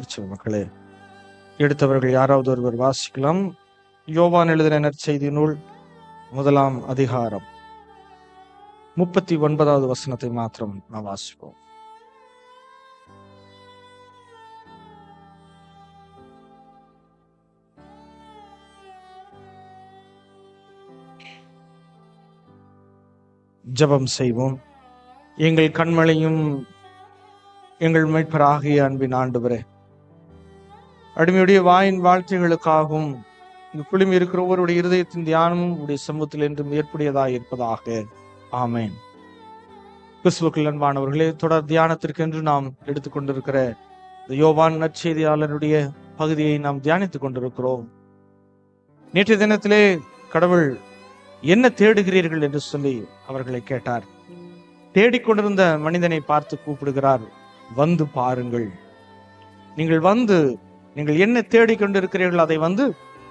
திருச்சி மக்களே. எடுத்தவர்கள் யாராவது ஒருவர் வாசிக்கலாம். யோவான் எழுதின நற்செய்தி நூல் முதலாம் அதிகாரம். முப்பத்தி ஒன்பதாவது வசனத்தை மாத்திரம் நாம் வாசிப்போம். ஜபம் செய்வோம். எங்கள் கண்மலையும் எங்கள் மீட்பராகிய அன்பின் ஆண்டவரே அடிமையுடைய வாயின் வாழ்க்கைகளுக்காகவும் இந்த குழுமி இருக்கிற ஒவ்வொருடைய இருதயத்தின் தியானமும் உடைய சமூகத்தில் என்றும் ஏற்புடையதாக இருப்பதாக. ஆமேன். கிறிஸ்துவுக்குள் அன்பானவர்களே தொடர் தியானத்திற்கென்று நாம் எடுத்துக்கொண்டிருக்கிற யோவான் நற்செய்தியாளருடைய பகுதியை நாம் தியானித்துக் கொண்டிருக்கிறோம். நேற்றைய தினத்திலே கடவுள் என்ன தேடுகிறீர்கள் என்று சொல்லி அவர்களை கேட்டார். தேடிக்கொண்டிருந்த மனிதனை பார்த்து கூப்பிடுகிறார் வந்து பாருங்கள். நீங்கள் வந்து நீங்கள் என்ன தேடிக்கொண்டிருக்கிறீர்கள் அதை வந்து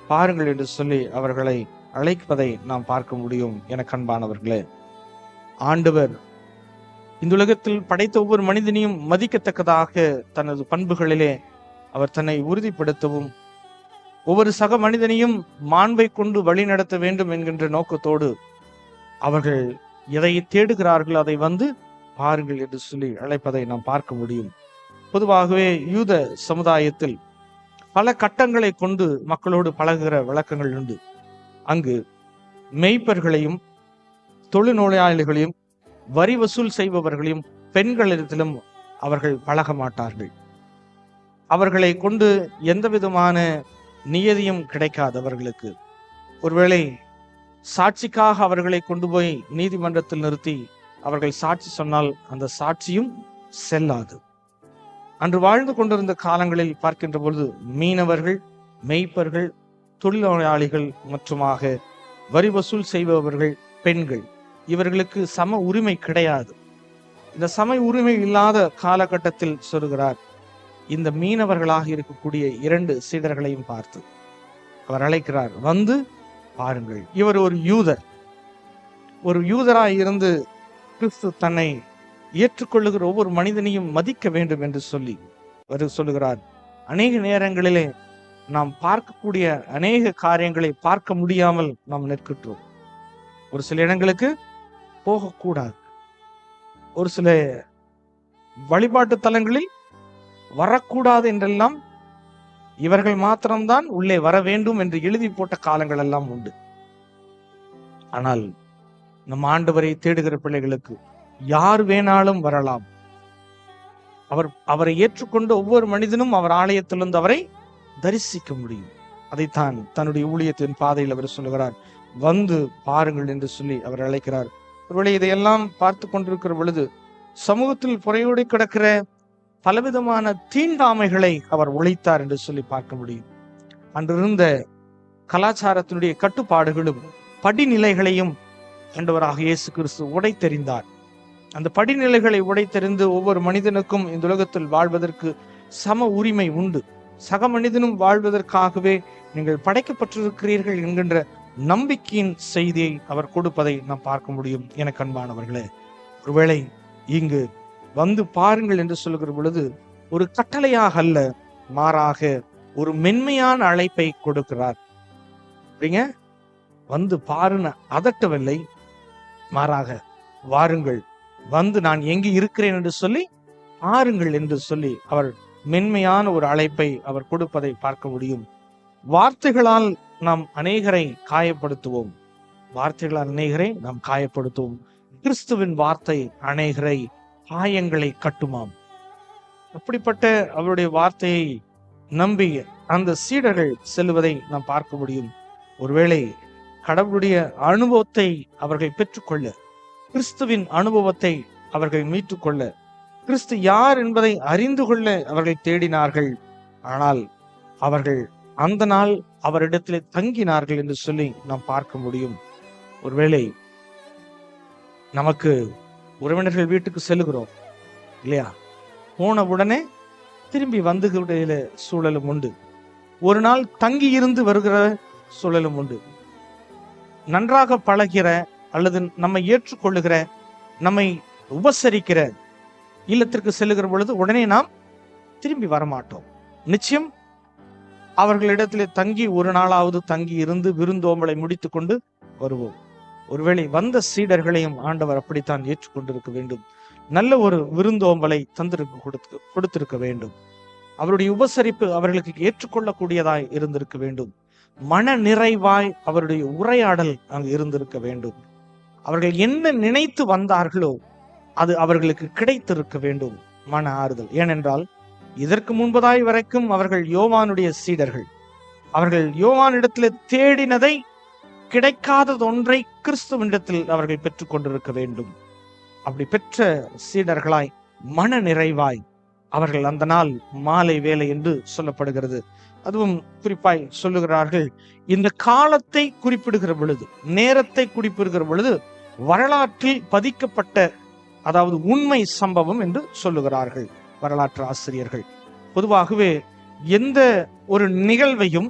பாருங்கள் என்று சொல்லி அவர்களை அழைப்பதை நாம் பார்க்க முடியும் என கண்பானவர்களே. ஆண்டவர் இந்த உலகத்தில் படைத்த ஒவ்வொரு மனிதனையும் மதிக்கத்தக்கதாக தனது பண்புகளிலே அவர் தன்னை உறுதிப்படுத்தவும் ஒவ்வொரு சக மனிதனையும் மாண்பை கொண்டு வழிநடத்த வேண்டும் என்கின்ற நோக்கத்தோடு அவர்கள் எதை தேடுகிறார்கள் அதை வந்து பாருங்கள் என்று சொல்லி அழைப்பதை நாம் பார்க்க முடியும். பொதுவாகவே யூத சமுதாயத்தில் பல கட்டங்களை கொண்டு மக்களோடு பழகுகிற வழக்கங்கள் உண்டு. அங்கு மெய்ப்பர்களையும் தொழுநோயாளிகளையும் வரி வசூல் செய்பவர்களையும் பெண்களிடத்திலும் அவர்கள் பழக மாட்டார்கள். அவர்களை கொண்டு எந்த விதமான நியதியும் கிடைக்காது அவர்களுக்கு. ஒருவேளை சாட்சிக்காக அவர்களை கொண்டு போய் நீதிமன்றத்தில் நிறுத்தி அவர்கள் சாட்சி சொன்னால் அந்த சாட்சியும் செல்லாது. அன்று வாழ்ந்து கொண்டிருந்த காலங்களில் பார்க்கின்ற பொழுது மீனவர்கள் மெய்ப்பர்கள் தொழிலாளிகள் மற்றுமாக வரி வசூல் செய்பவர்கள் பெண்கள். இவர்களுக்கு சம உரிமை கிடையாது. இந்த சம உரிமை இல்லாத காலகட்டத்தில் சொல்கிறார் இந்த மீனவர்களாக இருக்கக்கூடிய இரண்டு சீடர்களையும் பார்த்து. அவர் அழைக்கிறார் வந்து பாருங்கள் இவர் ஒரு யூதர். ஒரு யூதராய் இருந்து கிறிஸ்து தன்னை ஏற்றுக்கொள்ளுகிற ஒவ்வொரு மனிதனையும் மதிக்க வேண்டும் என்று சொல்லி அவர் சொல்லுகிறார். அநேக நேரங்களிலே நாம் பார்க்கக்கூடிய அநேக காரியங்களை பார்க்க முடியாமல் நாம் நிற்கின்றோம். ஒரு சில இடங்களுக்கு போகக்கூடாது. ஒரு சில வழிபாட்டு தலங்களில் வரக்கூடாது என்றெல்லாம் இவர்கள் மாத்திரம்தான் உள்ளே வர வேண்டும் என்று எழுதி போட்ட காலங்கள் எல்லாம் உண்டு. ஆனால் நம் ஆண்டவரை தேடுகிற பிள்ளைகளுக்கு யார் வேணாலும் வரலாம். அவர் அவரை ஏற்றுக்கொண்ட ஒவ்வொரு மனிதனும் அவர் ஆலயத்திலிருந்து அவரை தரிசிக்க முடியும். அதைத்தான் தன்னுடைய ஊழியத்தின் பாதையில் அவர் சொல்லுகிறார். வந்து பாருங்கள் என்று சொல்லி அவர் அழைக்கிறார். ஒருவேளை இதையெல்லாம் பார்த்து கொண்டிருக்கிற பொழுது சமூகத்தில் புறையோடு கிடக்கிற பலவிதமான தீண்டாமைகளை அவர் உழைத்தார் என்று சொல்லி பார்க்க முடியும். அன்றிருந்த கலாச்சாரத்தினுடைய கட்டுப்பாடுகளும் படிநிலைகளையும் ஆண்டவராக இயேசு கிறிஸ்து உடைத்தெறிந்தார். அந்த படிநிலைகளை உடைத்தெறிந்து ஒவ்வொரு மனிதனுக்கும் இந்த உலகத்தில் வாழ்வதற்கு சம உரிமை உண்டு. சக மனிதனும் வாழ்வதற்காகவே நீங்கள் படைக்கப்பட்டிருக்கிறீர்கள் என்கின்ற நம்பிக்கையின் செய்தியை அவர் கொடுப்பதை நாம் பார்க்க முடியும். என கண்பானவர்களே ஒருவேளை இங்கு வந்து பாருங்கள் என்று சொல்கிற பொழுது ஒரு கட்டளையாக அல்ல மாறாக ஒரு மென்மையான அழைப்பை கொடுக்கிறார். அப்படிங்க வந்து பாருன்னு அதட்டவில்லை. மாறாக வாருங்கள் வந்து நான் எங்கு இருக்கிறேன் என்று சொல்லி பாருங்கள் என்று சொல்லி அவர் மென்மையான ஒரு அழைப்பை அவர் கொடுப்பதை பார்க்க முடியும். வார்த்தைகளால் நாம் அநேகரை காயப்படுத்துவோம். வார்த்தைகளால் அநேகரை நாம் காயப்படுத்துவோம். கிறிஸ்துவின் வார்த்தை அநேகரை காயங்களை கட்டுமாம். அப்படிப்பட்ட அவருடைய வார்த்தையை நம்பி அந்த சீடர்கள் செல்வதை நாம் பார்க்க முடியும். ஒருவேளை கடவுளுடைய அனுபவத்தை அவர்கள் பெற்றுக்கொள்ள கிறிஸ்துவின் அனுபவத்தை அவர்கள் மீட்டுக்கொள்ள கிறிஸ்து யார் என்பதை அறிந்து கொள்ள அவர்கள் தேடினார்கள். ஆனால் அவர்கள் அந்த நாள் அவரிடத்தில் தங்கினார்கள் என்று சொல்லி நாம் பார்க்க முடியும். ஒருவேளை நமக்கு உறவினர்கள் வீட்டுக்கு செல்லுகிறோம் இல்லையா? போன உடனே திரும்பி வந்துகிற சூழலும் உண்டு. ஒரு நாள் தங்கி இருந்து வருகிற சூழலும் உண்டு. நன்றாக பழகிற அல்லது நம்மை ஏற்றுக்கொள்ளுகிற நம்மை உபசரிக்கிற இல்லத்திற்கு செல்லுகிற பொழுது உடனே நாம் திரும்பி வரமாட்டோம். நிச்சயம் அவர்களிடத்திலே தங்கி ஒரு நாளாவது தங்கி இருந்து விருந்தோம்பலை முடித்துக்கொண்டு வருவோம். ஒருவேளை வந்த சீடர்களையும் ஆண்டவர் அப்படித்தான் ஏற்றுக்கொண்டிருக்க வேண்டும். நல்ல ஒரு விருந்தோம்பலை தந்திருக்க கொடுத்து கொடுத்திருக்க வேண்டும். அவருடைய உபசரிப்பு அவர்களுக்கு ஏற்றுக்கொள்ளக்கூடியதாய் இருந்திருக்க வேண்டும். மன நிறைவாய் அவருடைய உரையாடல் அங்கு இருந்திருக்க வேண்டும். அவர்கள் என்ன நினைத்து வந்தார்களோ அது அவர்களுக்கு கிடைத்திருக்க வேண்டும். மன ஆறுதல். ஏனென்றால் இதற்கு முன்பதாய் வரைக்கும் அவர்கள் யோவானுடைய சீடர்கள். அவர்கள் யோவானிடத்தில் தேடினதை கிடைக்காதது ஒன்றை கிறிஸ்துவனிடத்தில் அவர்கள் பெற்றுக் கொண்டிருக்க வேண்டும். அப்படி பெற்ற சீடர்களாய் மன நிறைவாய் அவர்கள் அந்த நாள் மாலை வேலை என்று சொல்லப்படுகிறது. அதுவும் குறிப்பாய் சொல்லுகிறார்கள் இந்த காலத்தை குறிப்பிடுகிற பொழுது நேரத்தை குறிப்பிடுகிற பொழுது வரலாற்றில் பதிக்கப்பட்ட அதாவது உண்மை சம்பவம் என்று சொல்லுகிறார்கள் வரலாற்று ஆசிரியர்கள். பொதுவாகவே எந்த ஒரு நிகழ்வையும்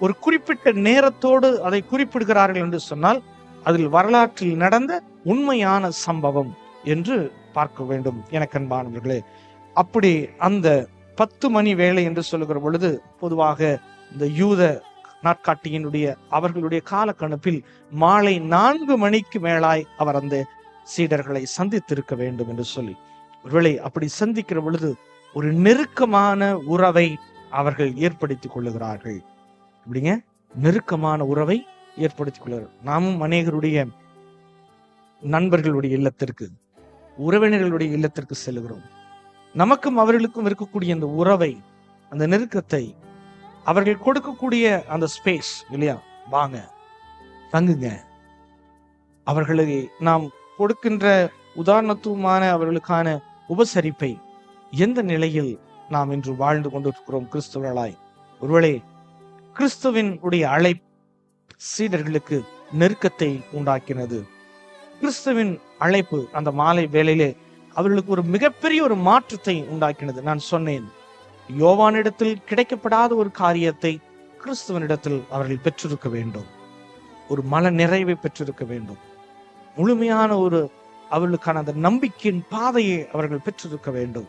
ஒரு குறிப்பிட்ட நேரத்தோடு அதை குறிப்பிடுகிறார்கள் என்று சொன்னால் அதில் வரலாற்றில் நடந்த உண்மையான சம்பவம் என்று பார்க்க வேண்டும். எனக்கன்பானவர்களே அப்படி அந்த பத்து மணி வேலை என்று சொல்லுகிற பொழுது பொதுவாக இந்த யூத நாட்காட்டியினுடைய அவர்களுடைய காலக்கணிப்பில் மாலை நான்கு மணிக்கு மேலாய் அவர் அந்த சீடர்களை சந்தித்திருக்க வேண்டும் என்று சொல்லி ஒருவேளை அப்படி சந்திக்கிற பொழுது ஒரு நெருக்கமான உறவை அவர்கள் ஏற்படுத்திக் கொள்ளுகிறார்கள். இப்படிங்க நெருக்கமான உறவை ஏற்படுத்திக் கொள்ளுகிறார். நாமும் அநேகருடைய நண்பர்களுடைய இல்லத்திற்கு உறவினர்களுடைய இல்லத்திற்கு செல்கிறோம் நமக்கும் அவர்களுக்கும் இருக்கக்கூடிய அந்த உறவை அந்த நெருக்கத்தை அவர்கள் கொடுக்கக்கூடிய அந்த ஸ்பேஸ் இல்லையா? வாங்க தங்குங்க. அவர்களை நாம் கொடுக்கின்ற உதாரணத்துவமான அவர்களுக்கான உபசரிப்பை எந்த நிலையில் நாம் இன்று வாழ்ந்து கொண்டிருக்கிறோம் கிறிஸ்துவர்களாய்? ஒருவேளை கிறிஸ்துவின் உடைய அழை சீடர்களுக்கு நெருக்கத்தை உண்டாக்கினது. கிறிஸ்துவின் அழைப்பு அந்த மாலை வேளையிலே அவர்களுக்கு ஒரு மிகப்பெரிய ஒரு மாற்றத்தை உண்டாக்கினது. நான் சொன்னேன் யோவானிடத்தில் கிடைக்கப்படாத ஒரு காரியத்தை கிறிஸ்துவனிடத்தில் அவர்கள் பெற்றிருக்க வேண்டும். ஒரு மன நிறைவை பெற்றிருக்க வேண்டும். முழுமையான ஒரு அவர்களுக்கான அந்த நம்பிக்கையின் பாதையை அவர்கள் பெற்றிருக்க வேண்டும்.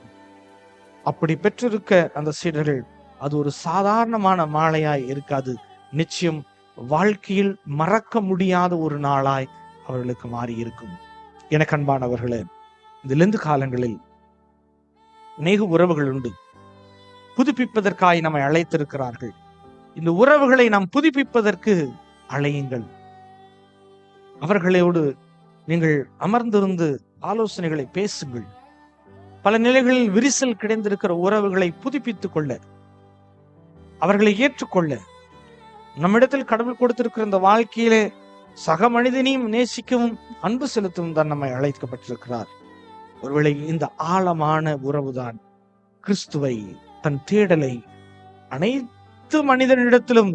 அப்படி பெற்றிருக்க அந்த சீடர்கள் அது ஒரு சாதாரணமான மாலையாய் இருக்காது. நிச்சயம் வாழ்க்கையில் மறக்க முடியாத ஒரு நாளாய் அவர்களுக்கு மாறி இருக்கும் எனக்கு அன்பானவர்களே இந்த லெந்து காலங்களில் அநேக உறவுகள் உண்டு. புதுப்பிப்பதற்காய் நம்மை அழைத்திருக்கிறார்கள். இந்த உறவுகளை நாம் புதுப்பிப்பதற்கு அழையுங்கள். அவர்களோடு நீங்கள் அமர்ந்திருந்து ஆலோசனைகளை பேசுங்கள். பல நிலைகளில் விரிசல் கிடைந்திருக்கிற உறவுகளை புதுப்பித்துக் கொள்ள அவர்களை ஏற்றுக்கொள்ள நம்மிடத்தில் கடவுள் கொடுத்திருக்கிற இந்த வாழ்க்கையிலே சக மனிதனையும் நேசிக்கவும் அன்பு செலுத்தவும் தான் நம்மை அழைக்கப்பட்டிருக்கிறார். ஒருவேளை இந்த ஆழமான உறவுதான் கிறிஸ்துவை தன் தேடலை அனைத்து மனிதனிடத்திலும்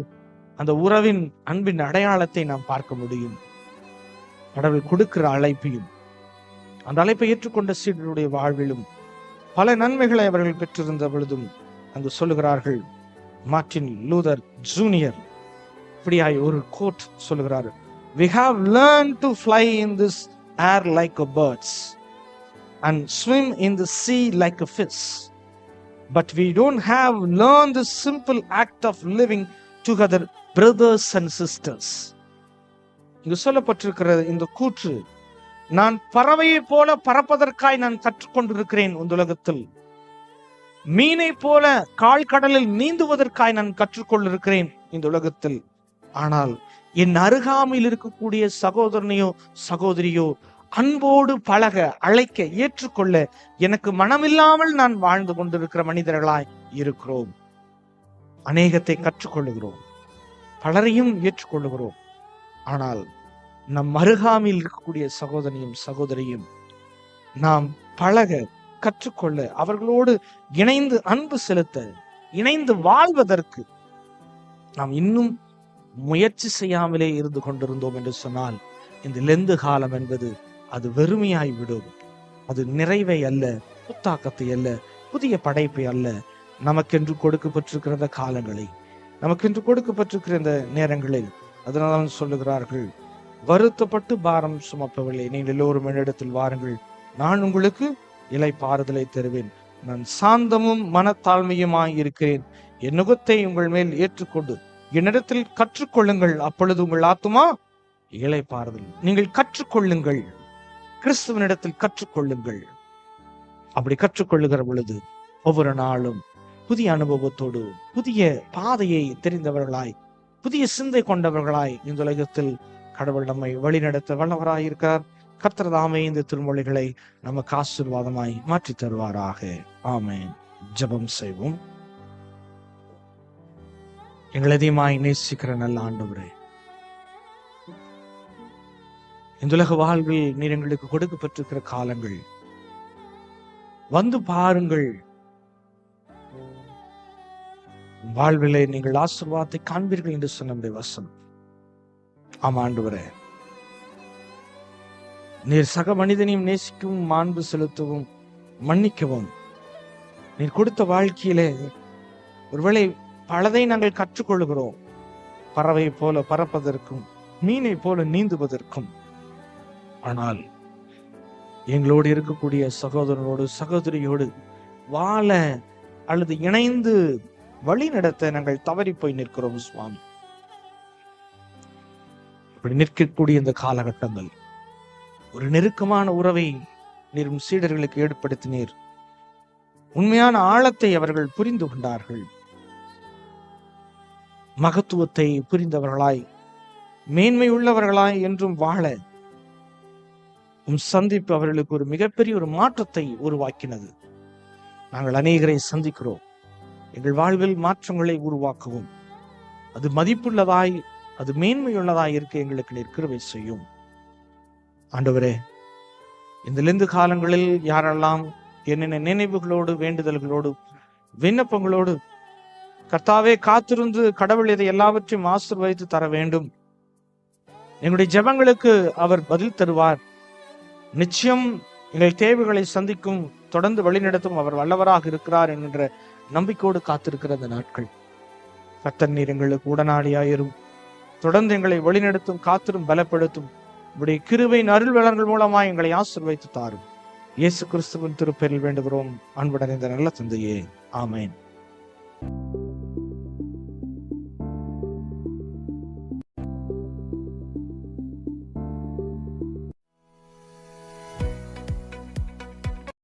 அந்த உறவின் அன்பின் அடையாளத்தை நாம் பார்க்க முடியும். கடவுள் கொடுக்கிற அழைப்பையும் அந்த அழைப்பை ஏற்றுக்கொண்ட சீடருடைய வாழ்விலும் பல நன்மைகளை அவர்கள் பெற்றிருந்த பொழுதும் அங்கு சொல்லுகிறார்கள். மார்டின் லூதர் ஜூனியர் இப்படியாய் ஒரு கோட் சொல்லுகிறார். We have learn to fly in this air like a birds and swim in the sea like a fish but we don't have learned the simple act of living together brothers and sisters இங்கு சொல்லப்பட்டிருக்கிற இந்த கூற்று நான் பறவையை போல பறப்பதற்காய் நான் கற்றுக்கொண்டிருக்கிறேன் இந்த உலகத்தில் மீனை போல கால் கடலில் நீந்துவதற்காய் நான் கற்றுக்கொண்டிருக்கிறேன் இந்த உலகத்தில் ஆனால் என் அருகாமையில் இருக்கக்கூடிய சகோதரனையோ சகோதரியோ அன்போடு பழக அழைக்க ஏற்றுக்கொள்ள எனக்கு மனமில்லாமல் நான் வாழ்ந்து கொண்டிருக்கிற மனிதர்களாய் இருக்கிறோம். அநேகத்தை கற்றுக்கொள்ளுகிறோம். பலரையும் ஏற்றுக்கொள்ளுகிறோம். ஆனால் நம் அருகாமையில் இருக்கக்கூடிய சகோதரியும் சகோதரியும் நாம் பழக கற்றுக்கொள்ள அவர்களோடு இணைந்து அன்பு செலுத்த இணைந்து வாழ்வதற்கு நாம் இன்னும் முயற்சி செய்யாமலே இருந்து கொண்டிருந்தோம் என்று சொன்னால் இந்த லெந்து காலம் என்பது அது வெறுமையாய் விடும். அது நிறைவை அல்ல புத்தாக்கத்தை அல்ல புதிய படைப்பை அல்ல. நமக்கென்று கொடுக்கப்பட்டிருக்கிற இந்த காலங்களை நமக்கென்று கொடுக்கப்பட்டிருக்கிற இந்த நேரங்களில் அதனால சொல்லுகிறார்கள் வருத்தப்பட்டு பாரம் சுமப்பவில்லை நீங்கள் எல்லோரும் என்னிடத்தில் வாருங்கள். நான் உங்களுக்கு இலை பாறுதலை தருவேன். நான் சாந்தமும் மனத்தாழ்மையுமாய் இருக்கிறேன். என் நுகத்தை உங்கள் மேல் ஏற்றுக்கொண்டு என்னிடத்தில் கற்றுக்கொள்ளுங்கள். அப்பொழுது உங்கள் ஆத்துமா இளைப்பாறுதல் நீங்கள் கற்றுக்கொள்ளுங்கள். கிறிஸ்துவனிடத்தில் கற்றுக்கொள்ளுங்கள். அப்படி கற்றுக்கொள்ளுகிற பொழுது ஒவ்வொரு நாளும் புதிய அனுபவத்தோடு புதிய பாதையை தெரிந்தவர்களாய் புதிய சிந்தை கொண்டவர்களாய் இந்த உலகத்தில் கடவுள் நம்மை வழிநடத்த வல்லவராய் இருக்கிறார் இந்த திருமொழிகளை நமக்கு ஆசீர்வாதமாய் மாற்றி தருவாராக. ஆமேன். ஜெபம் செய்வோம். எங்களை நேசிக்கிற நல்ல ஆண்டு இந்த உலக வாழ்வில் நீர் எங்களுக்கு கொடுக்கப்பட்டிருக்கிற காலங்கள். வந்து பாருங்கள். வாழ்விலை நீங்கள் ஆசிர்வாதத்தை காண்பீர்கள் என்று சொன்ன நம்முடைய வசனம். ஆமா ஆண்டவரே. நீர் சக மனிதனையும் நேசிக்கவும் மாண்பு செலுத்தவும் மன்னிக்கவும். நீர் கொடுத்த வாழ்க்கையிலே ஒருவேளை பலதை நாங்கள் கற்றுக்கொள்கிறோம். பறவை போல பறப்பதற்கும் மீனை போல நீந்துவதற்கும். ஆனால் எங்களோடு இருக்கக்கூடிய சகோதரனோடு சகோதரியோடு வாழ அல்லது இணைந்து வழி நடத்த நாங்கள் தவறி போய் நிற்கிறோம் சுவாமி. இப்படி நிற்கக்கூடிய இந்த காலகட்டங்கள் ஒரு நெருக்கமான உறவை நீரும் சீடர்களுக்கு ஏற்படுத்தினீர். உண்மையான ஆழத்தை அவர்கள் புரிந்து கொண்டார்கள். மகத்துவத்தை புரிந்தவர்களாய் மேன்மை உள்ளவர்களாய் என்றும் வாழ உம் சந்திப்பு அவர்களுக்கு ஒரு மிகப்பெரிய ஒரு மாற்றத்தை உருவாக்கினது. நாங்கள் அநேகரை சந்திக்கிறோம். எங்கள் வாழ்வில் மாற்றங்களை உருவாக்கவும். அது மதிப்புள்ளதாய் அது மேன்மையுள்ளதாய் இருக்க எங்களுக்கு நீர் செய்யும். ஆண்டவரே இந்த லெந்து காலங்களில் யாரெல்லாம் என்னென்ன நினைவுகளோடு வேண்டுதல்களோடு விண்ணப்பங்களோடு கர்த்தாவே காத்திருந்து கடவுள் இதை எல்லாவற்றையும் ஆசிர்வதித்து தர வேண்டும். எங்களுடைய ஜெபங்களுக்கு அவர் பதில் தருவார். நிச்சயம் எங்கள் தேவைகளை சந்திக்கும் தொடர்ந்து வழிநடத்தும் அவர் வல்லவராக இருக்கிறார் என்கின்ற நம்பிக்கையோடு காத்திருக்கிற அந்த நாட்கள். கத்தர் நீர் எங்களுக்கு உடனாளியாயிரும். தொடர்ந்து எங்களை வழிநடத்தும் காத்திரும் பலப்படுத்தும். உடைய கிருவை அருள் வளங்கள் மூலமா எங்களை ஆசிர்வைத்து தாரும். இயேசு கிறிஸ்துவின் திருப்பெயரில் வேண்டுகிறோம். அன்புடன் இந்த நல்ல தந்தையே. ஆமேன்.